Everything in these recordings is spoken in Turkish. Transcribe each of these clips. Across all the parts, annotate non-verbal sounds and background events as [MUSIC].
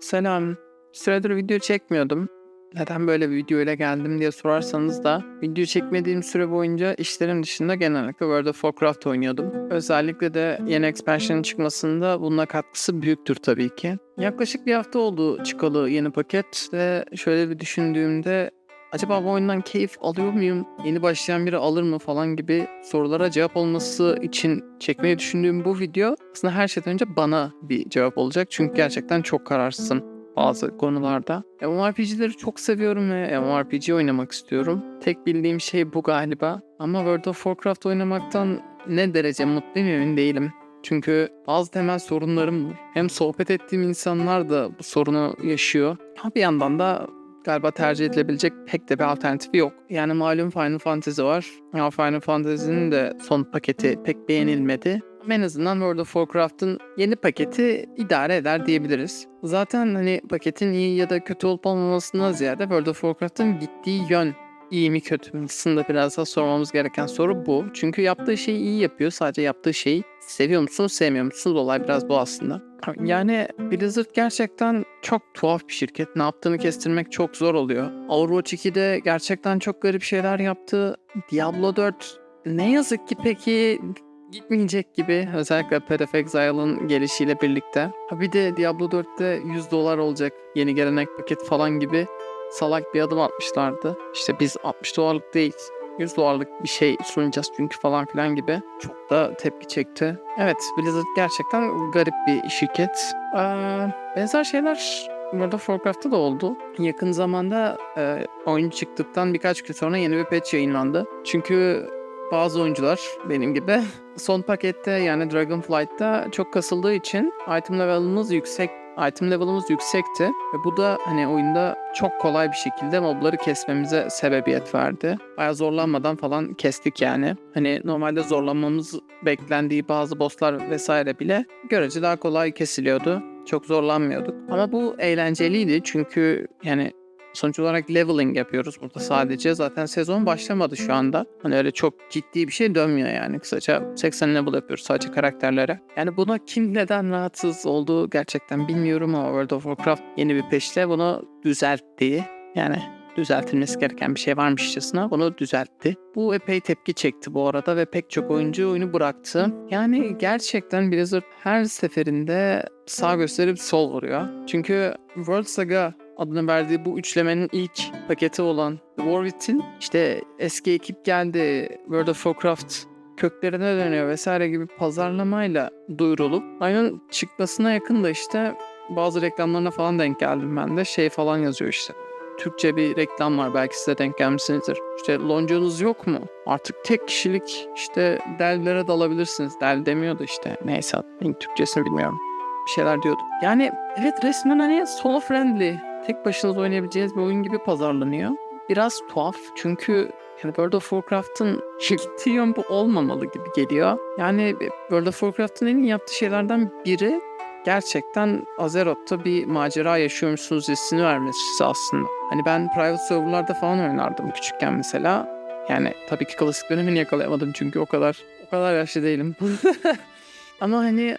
Selam. Süredir video çekmiyordum. Neden böyle bir video ile geldim diye sorarsanız da video çekmediğim süre boyunca işlerim dışında genellikle World of Warcraft oynuyordum. Özellikle de yeni expansion'ın çıkmasında bununla katkısı büyüktür tabii ki. Yaklaşık bir hafta oldu çıkalı yeni paket ve şöyle bir düşündüğümde acaba bu oyundan keyif alıyor muyum? Yeni başlayan biri alır mı falan gibi sorulara cevap olması için çekmeyi düşündüğüm bu video aslında her şeyden önce bana bir cevap olacak. Çünkü gerçekten çok kararsızım bazı konularda. MMORPG'leri çok seviyorum ve MMORPG oynamak istiyorum. Tek bildiğim şey bu galiba. Ama World of Warcraft oynamaktan ne derece mutluyum emin değilim. Çünkü bazı temel sorunlarım var. Hem sohbet ettiğim insanlar da bu sorunu yaşıyor. Ha bir yandan da galiba tercih edilebilecek pek de bir alternatifi yok. Yani malum Final Fantasy var. Ya Final Fantasy'nin de son paketi pek beğenilmedi. Ama en azından World of Warcraft'ın yeni paketi idare eder diyebiliriz. Zaten hani paketin iyi ya da kötü olup olmamasından ziyade World of Warcraft'ın gittiği yön iyi mi kötü mü? Aslında biraz daha sormamız gereken soru bu. Çünkü yaptığı şeyi iyi yapıyor. Sadece yaptığı şeyi seviyor musunuz, sevmiyor musunuz? Olay biraz bu aslında. Yani Blizzard gerçekten çok tuhaf bir şirket. Ne yaptığını kestirmek çok zor oluyor. Overwatch 2'de gerçekten çok garip şeyler yaptı. Diablo 4 ne yazık ki peki gitmeyecek gibi. Özellikle Path Exile'ın gelişiyle birlikte. Ha bir de Diablo 4'te 100 dolar olacak yeni gelen ek paket falan gibi salak bir adım atmışlardı. İşte biz 60 dolarlık değil 100 dolarlık bir şey sunacağız çünkü falan filan gibi. Çok da tepki çekti. Evet Blizzard gerçekten garip bir şirket. Ee, benzer şeyler World of Warcraft'ta da oldu. Yakın zamanda e, oyun çıktıktan birkaç gün sonra yeni bir patch yayınlandı. Çünkü bazı oyuncular benim gibi [LAUGHS] son pakette yani Dragonflight'ta çok kasıldığı için item level'ımız yüksek item level'ımız yüksekti ve bu da hani oyunda çok kolay bir şekilde mobları kesmemize sebebiyet verdi. Bayağı zorlanmadan falan kestik yani. Hani normalde zorlanmamız beklendiği bazı bosslar vesaire bile görece daha kolay kesiliyordu. Çok zorlanmıyorduk. Ama bu eğlenceliydi çünkü yani Sonuç olarak leveling yapıyoruz burada sadece. Zaten sezon başlamadı şu anda. Hani öyle çok ciddi bir şey dönmüyor yani. Kısaca 80 level yapıyoruz sadece karakterlere. Yani buna kim neden rahatsız olduğu gerçekten bilmiyorum ama World of Warcraft yeni bir peşle bunu düzeltti. Yani düzeltilmesi gereken bir şey varmışçasına bunu düzeltti. Bu epey tepki çekti bu arada ve pek çok oyuncu oyunu bıraktı. Yani gerçekten Blizzard her seferinde sağ gösterip sol vuruyor. Çünkü World Saga adını verdiği bu üçlemenin ilk paketi olan War işte eski ekip geldi World of Warcraft köklerine dönüyor vesaire gibi pazarlamayla duyurulup aynen çıkmasına yakın da işte bazı reklamlarına falan denk geldim ben de şey falan yazıyor işte. Türkçe bir reklam var belki size denk gelmişsinizdir. İşte loncanız yok mu? Artık tek kişilik işte delvere dalabilirsiniz. Del demiyordu işte. Neyse Türkçesini bilmiyorum. Bir şeyler diyordu. Yani evet resmen hani solo friendly tek başınıza oynayabileceğiniz bir oyun gibi pazarlanıyor. Biraz tuhaf çünkü yani World of Warcraft'ın [LAUGHS] gittiği yön bu olmamalı gibi geliyor. Yani World of Warcraft'ın en iyi yaptığı şeylerden biri gerçekten Azeroth'ta bir macera yaşıyormuşsunuz hissini vermesi aslında. Hani ben private serverlarda falan oynardım küçükken mesela. Yani tabii ki klasik dönemini yakalayamadım çünkü o kadar o kadar yaşlı değilim. [LAUGHS] Ama hani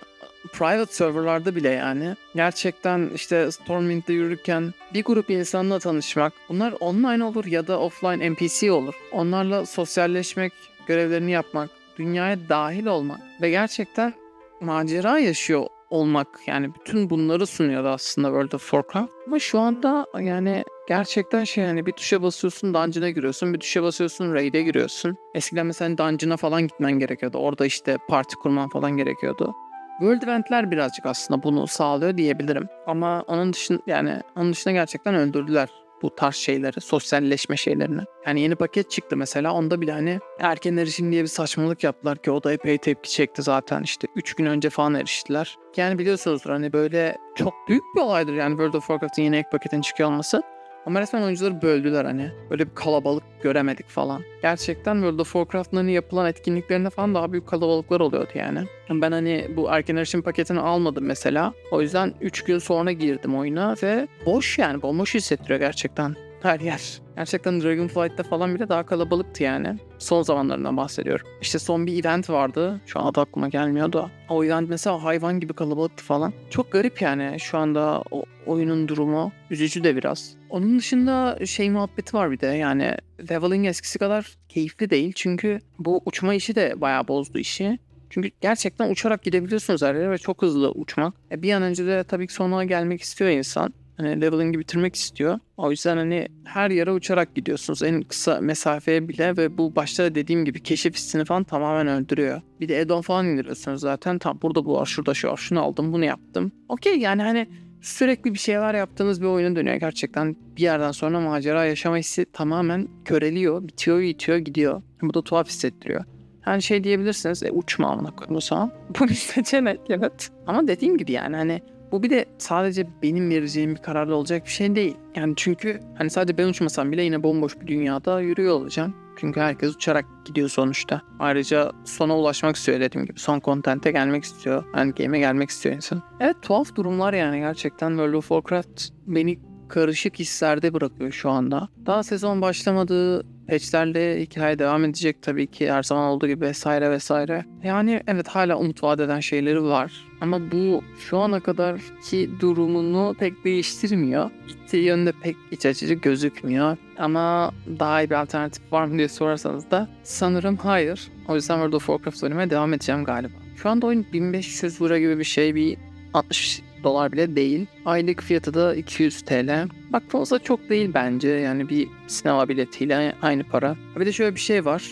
private serverlarda bile yani gerçekten işte Stormwind'de yürürken bir grup insanla tanışmak bunlar online olur ya da offline NPC olur. Onlarla sosyalleşmek, görevlerini yapmak, dünyaya dahil olmak ve gerçekten macera yaşıyor olmak yani bütün bunları sunuyordu aslında World of Warcraft. Ama şu anda yani gerçekten şey yani bir tuşa basıyorsun dungeon'a giriyorsun, bir tuşa basıyorsun raid'e giriyorsun. Eskiden mesela dungeon'a falan gitmen gerekiyordu. Orada işte parti kurman falan gerekiyordu. World Event'ler birazcık aslında bunu sağlıyor diyebilirim. Ama onun dışında yani onun dışında gerçekten öldürdüler bu tarz şeyleri, sosyalleşme şeylerini. Yani yeni paket çıktı mesela onda bile hani erken erişim diye bir saçmalık yaptılar ki o da epey tepki çekti zaten işte 3 gün önce falan eriştiler. Yani biliyorsunuzdur hani böyle çok büyük bir olaydır yani World of Warcraft'ın yeni ek paketin çıkıyor olması. Ama resmen oyuncuları böldüler hani. Böyle bir kalabalık göremedik falan. Gerçekten World of Warcraft'ın hani yapılan etkinliklerinde falan daha büyük kalabalıklar oluyordu yani. Ben hani bu erken erişim paketini almadım mesela. O yüzden 3 gün sonra girdim oyuna ve boş yani bomboş hissettiriyor gerçekten. Her yer. Gerçekten Dragonflight'ta falan bile daha kalabalıktı yani. Son zamanlarından bahsediyorum. İşte son bir event vardı. Şu an adı aklıma gelmiyor da. O event mesela hayvan gibi kalabalıktı falan. Çok garip yani şu anda o oyunun durumu. Üzücü de biraz. Onun dışında şey muhabbeti var bir de yani leveling eskisi kadar keyifli değil. Çünkü bu uçma işi de bayağı bozdu işi. Çünkü gerçekten uçarak gidebiliyorsunuz her yere ve çok hızlı uçmak. E bir an önce de tabii ki sonuna gelmek istiyor insan. Hani leveling'i bitirmek istiyor. O yüzden hani her yere uçarak gidiyorsunuz. En kısa mesafeye bile ve bu başta dediğim gibi keşif hissini falan tamamen öldürüyor. Bir de add-on falan indiriyorsunuz zaten. Tam burada bu var, şurada şu var, şunu aldım, bunu yaptım. Okey yani hani sürekli bir şeyler yaptığınız bir oyuna dönüyor gerçekten. Bir yerden sonra macera yaşama hissi tamamen köreliyor, bitiyor, bitiyor, gidiyor. Bu da tuhaf hissettiriyor. Hani şey diyebilirsiniz, e, uçma amına koyayım o. [LAUGHS] Bu bir seçenek evet. Ama dediğim gibi yani hani bu bir de sadece benim vereceğim bir kararla olacak bir şey değil. Yani çünkü hani sadece ben uçmasam bile yine bomboş bir dünyada yürüyor olacağım. Çünkü herkes uçarak gidiyor sonuçta. Ayrıca sona ulaşmak istiyor dediğim gibi. Son kontente gelmek istiyor. Yani game'e gelmek istiyor insan. Evet tuhaf durumlar yani gerçekten World of Warcraft beni karışık hislerde bırakıyor şu anda. Daha sezon başlamadı. Patchlerle hikaye devam edecek tabii ki her zaman olduğu gibi vesaire vesaire. Yani evet hala umut vaat eden şeyleri var. Ama bu şu ana kadarki durumunu pek değiştirmiyor. Gittiği yönde pek iç açıcı gözükmüyor. Ama daha iyi bir alternatif var mı diye sorarsanız da sanırım hayır. O yüzden World of Warcraft oynamaya devam edeceğim galiba. Şu anda oyun 1500 lira gibi bir şey bir 60 dolar bile değil. Aylık fiyatı da 200 TL. Baktığınızda çok değil bence. Yani bir sinema biletiyle aynı para. Bir de şöyle bir şey var.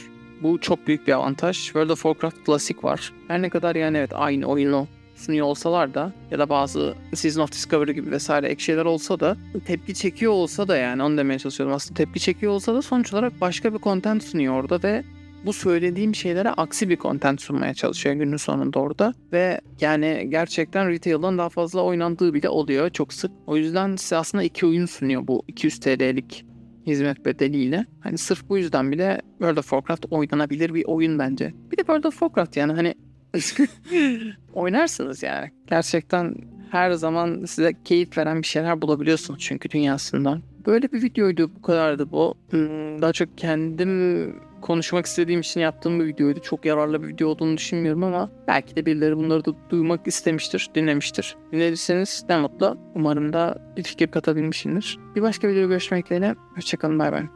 Bu çok büyük bir avantaj. World of Warcraft Classic var. Her ne kadar yani evet aynı oyunu sunuyor olsalar da ya da bazı Season of Discovery gibi vesaire ek şeyler olsa da tepki çekiyor olsa da yani onu demeye çalışıyorum aslında tepki çekiyor olsa da sonuç olarak başka bir content sunuyor orada ve bu söylediğim şeylere aksi bir content sunmaya çalışıyor günün sonunda orada. Ve yani gerçekten retail'dan daha fazla oynandığı bile oluyor çok sık. O yüzden size aslında iki oyun sunuyor bu 200 TL'lik hizmet bedeliyle. Hani sırf bu yüzden bile World of Warcraft oynanabilir bir oyun bence. Bir de World of Warcraft yani hani [LAUGHS] oynarsınız yani. Gerçekten her zaman size keyif veren bir şeyler bulabiliyorsunuz çünkü dünyasından. Böyle bir videoydu bu kadardı bu. Hmm, Daha çok kendim konuşmak istediğim için yaptığım bir videoydu. Çok yararlı bir video olduğunu düşünmüyorum ama belki de birileri bunları da duymak istemiştir, dinlemiştir. Dinlediyseniz ne mutlu. Umarım da bir fikir katabilmişimdir. Bir başka videoda görüşmek dileğiyle. Hoşçakalın, bay bay.